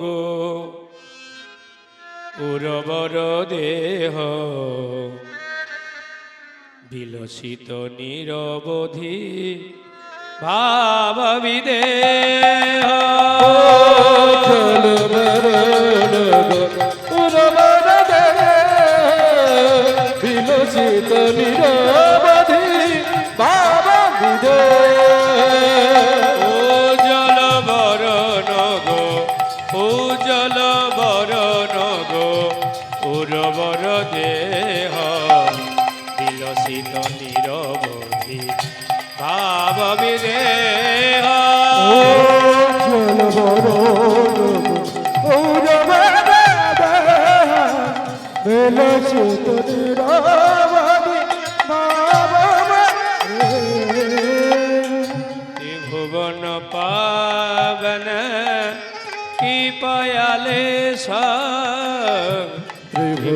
গো। উরবর দেহ বিলসিত নিরবধি ভাব বিদেহ চল মরণ উরবর দেহে বিলসিত নিরবধি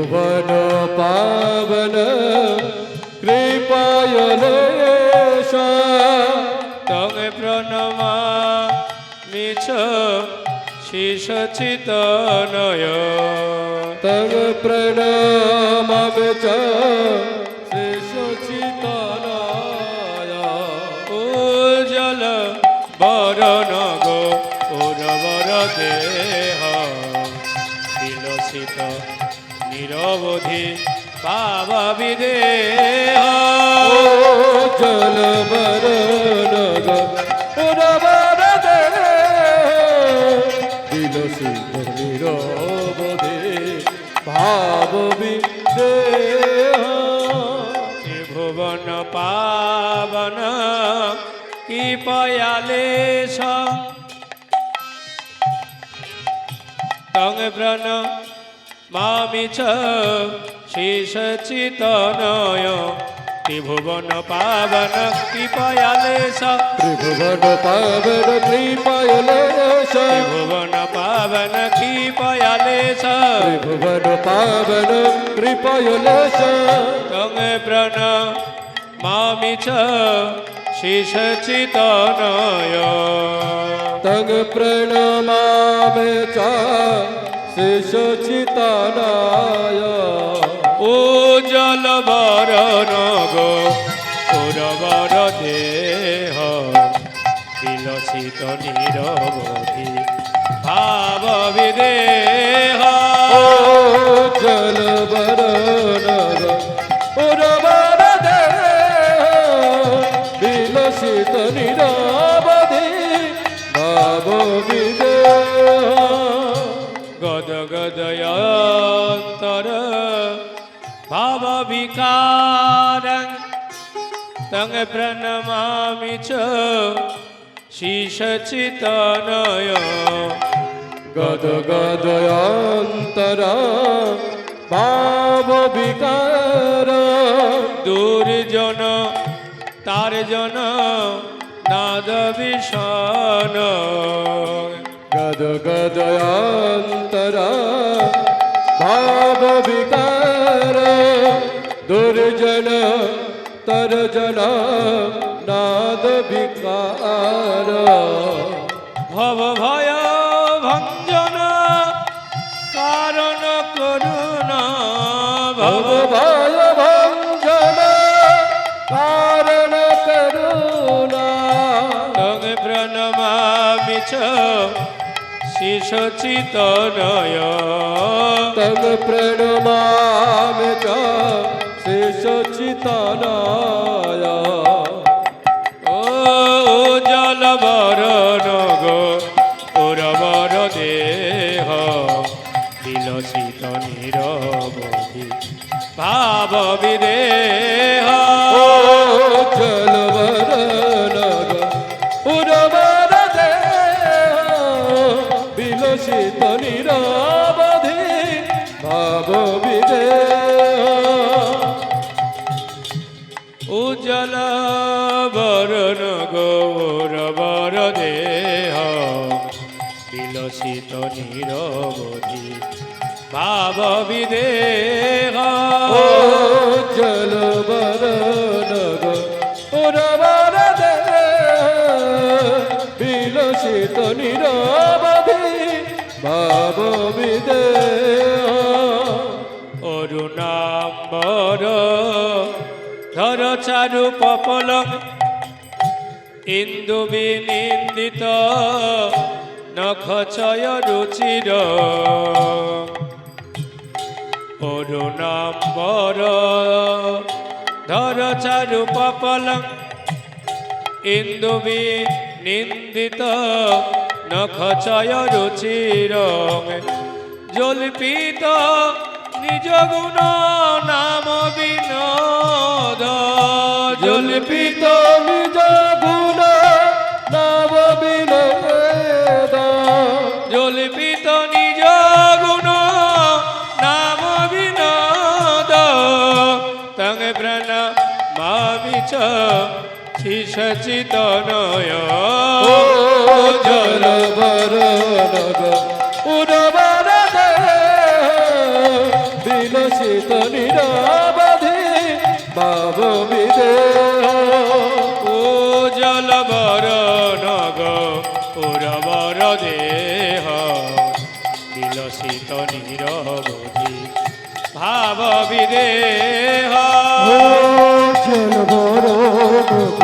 ত্রিভুবন পাবন কৃপায়লেশ তং প্রণমা মিছ শিষ চিতনয় তং প্রণামে নিরবধি পাব বিদেহ। ও জল নিরবধি ভাব বিদেহ ত্রিভুবন পাবন কি পয়ালে ব্রণ মামি ছ শেষ চিতনয় ত্রিভুবন পাবন কি পয়ালে ত্রিভুবন পাবন কৃপায়লেশ ত্রিভুবন পাবন কি পয়ালে ত্রিভুবন পাবন কৃপায়লেশ তং ব্রণ মামি শেষ চিতনয় তং প্রণমামে চ শিশুচিতনায় ও জল নগ পুরবর দেহ, বিলসিত নিরবধি ভাব বিদেহ। ও বরণ প্রণমামি চ শীষ চিতনয় গদ গদয়ন্তর ভাব বিকার দুর্জন তার জন নাদ বিষণ গদ গদয়ন্তর ভাব বিকার দুর্জন তর্জন নাদ বিকার ভব ভয় ভঞ্জন কারণ করুণ ভব ভব ভয় ভঞ্জন কারণ করুণা তং প্রণমামি চ শিশুচিতনায় ও জল বরণ গো পুরবর দেহ বিলসিত নিরবধি ভাব বিদেহ। ও জল বিলসিত নিরবধি। ভাব বিদেহ। জল বিলসিত নিরবধি। ভাব বিদেহ। অরুণাম্বর। ধর চারু পপলং ইন্দু বিনিন্দিত। নখচয় রুচির। অরুণাম্বর, ধর চারু পপলং ইন্দু বিনিন্দিত নখচয় রুচির। জল্পিত নিজ গুণ নাম বিনোদ। জল্পিত শিশচিত নয় ও জল বরণগ উড়বর বিলসিত নিরবধি ভাব বিদেহ ও জল বর নগ পুরবর দেহ বিলসিত নিরবধি ভাব বিদেহ জল বরণগ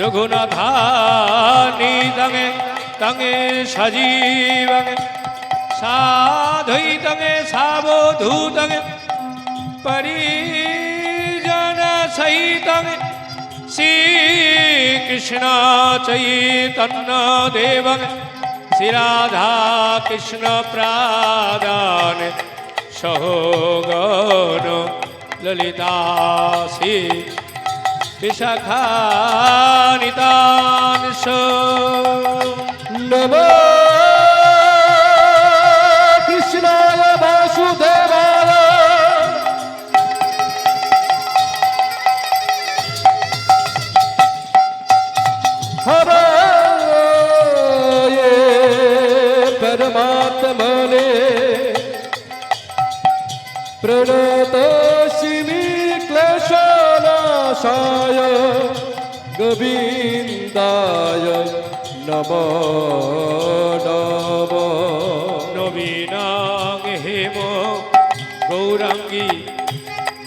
রঘুনাথানি তঙে তঙে সজীবং সাধৈতঙে সাবধূতঙে পরিজন সহিতং শ্রীকৃষ্ণ চৈতন্য দেবং শ্রীরাধা কৃষ্ণ প্রাদান সহগণ ললিতাসী। বিশাখানিতাংশ। নম। কৃষ্ণায় বাসুদেবায়। হরে পরমাত্মনে প্রণতোষিমি গোবিন্দায় নম নম। নবীনাং হেম গৌরাঙ্গী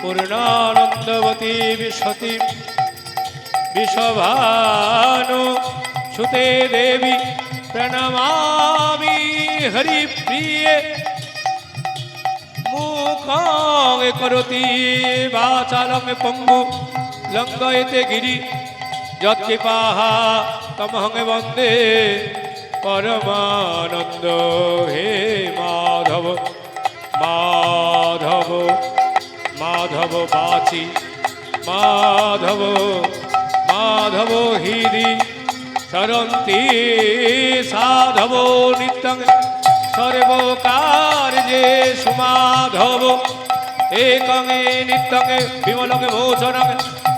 পূর্ণানন্দবতী বিশতি বিষভানু সুতে দেবী প্রণমামি হরিপ্রিয়ে মুখং করতি বাচালং পঙ্গু লঙ্ঘয়তে গিরি যৎকৃপাহ তমহং বন্দে পরমানন্দ হে মাধব মাধব মাধব বাচি, মাধব মাধব হৃদি সরন্তি সাধব নিত্যং সর্বকার্যে সুমাধব একং নিত্যং বিমলং মোচনং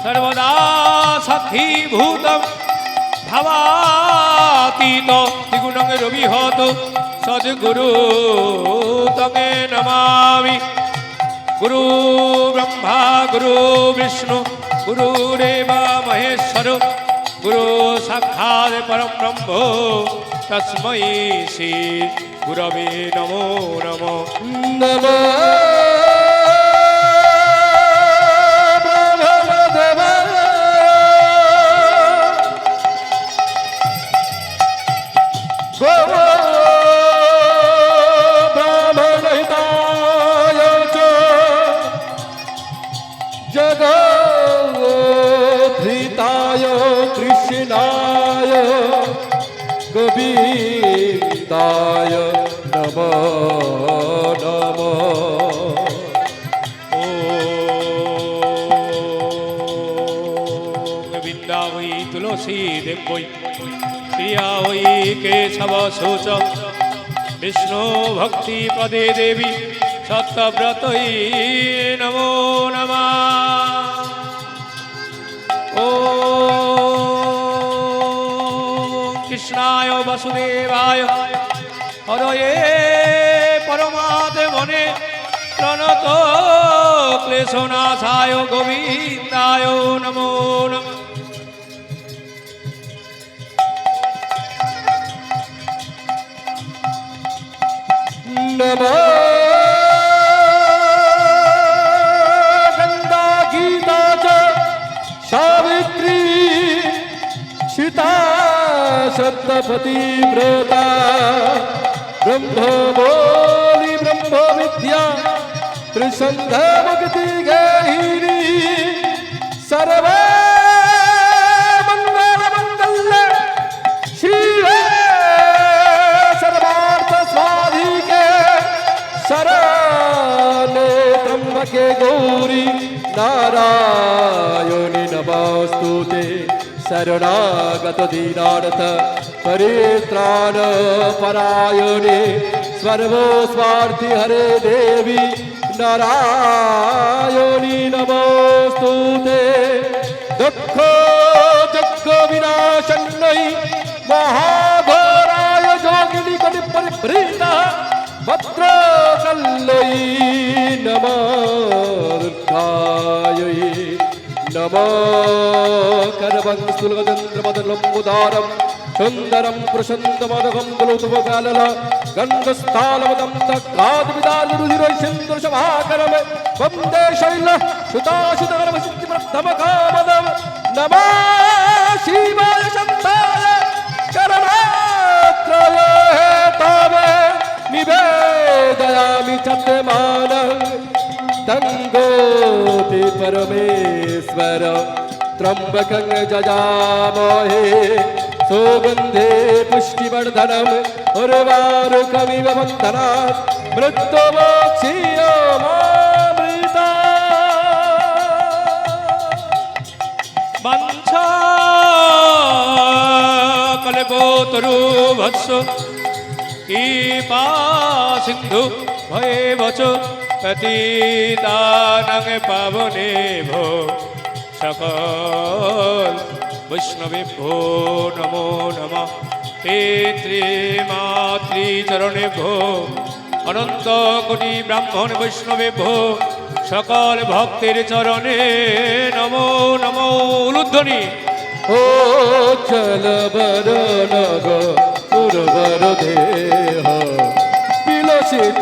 সর্বদা সাক্ষীভূতম ভাবাতীত। দ্বিগুণং রবিহত সদ্গুরু তমে নমামি। গুরু ব্রহ্মা, গুরু বিষ্ণু গুরুরেব মহেশ্বর, গুরু সাক্ষাৎ পরম ব্রহ্ম তস্मै শ্রী গুরবে নমো নমো। নম। তুলসী দেবৈ প্রিয়া ওই কেশব সূচ বিষ্ণু ভক্তি পদে দেবী সত্যব্রত নমো নমা ও কৃষ্ণায় বাসুদেবায় হরয়ে পরমাত্মনে প্রণত ক্লেশনাথায় গোবিন্দায় নমো নমঃ नमो गङ्गा गीता च सावित्री सीता सप्तपति व्रता ब्रह्मबोलि ब्रह्म विद्या त्रिसन्धमुक्ति गहिनी सर्वे ते शरणागत दीनार्थ परित्राण परायणे सर्वो स्वार्थि हरे देवी नारायणि नमोऽस्तु ते दुःख जग्ग विनाशन्नै महाघोराय जोगिनि कटि परिप्रीतः भद्रकल्लै नमः दुर्गायै కరవంగులగంద్రమదలంబుదారం సుందరం ప్రసన్నమదగం కులౌతుపకాలల గంగస్థానమదం తక్కాదివిదాలురుధిరైసింద్రశమాకరమ వందే శైల సుతాశుతగరమ సిద్ధిప్రథమకామదం నమా శివాయ శంతాయ శరణాత్రయ తావే నివేదయామి చంద్రమాన तङ्गोति परमेश्वर त्र्यम्बकं जजामहे सौगन्धे पुष्टिवर्धनम् उर्वारुकमिव बन्धनात् मृत्युमोक्षीयो मामृता वञ्चा कलपोतरुभत्स कीपा सिन्धु भये वच পতিতানং পাবনে ভো। সকল বৈষ্ণবে ভো নমো নম। পিতৃ মাতৃ চরণে ভো অনন্ত কোটি ব্রাহ্মণ বৈষ্ণবে ভো সকল ভক্তের চরণে নমো নমো। উলুধ্বনি। ও চল বর নগ উর্বর দেহ। বিলসিত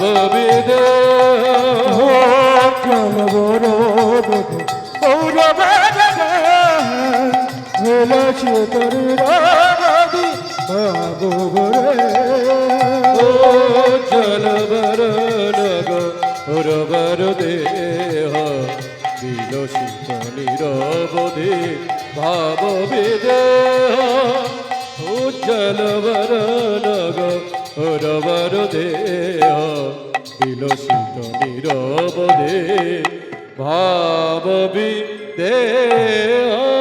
নিরবধি ভাব বিদেহ চল বর বিলসিত নিরবধি ভাব ও চল বর নগ নিরবধি ভাব বিদেহ উজ্জ্বল বরনগ উরবর দেহ বিলসিত নিরবদে ভাববি বিদেহ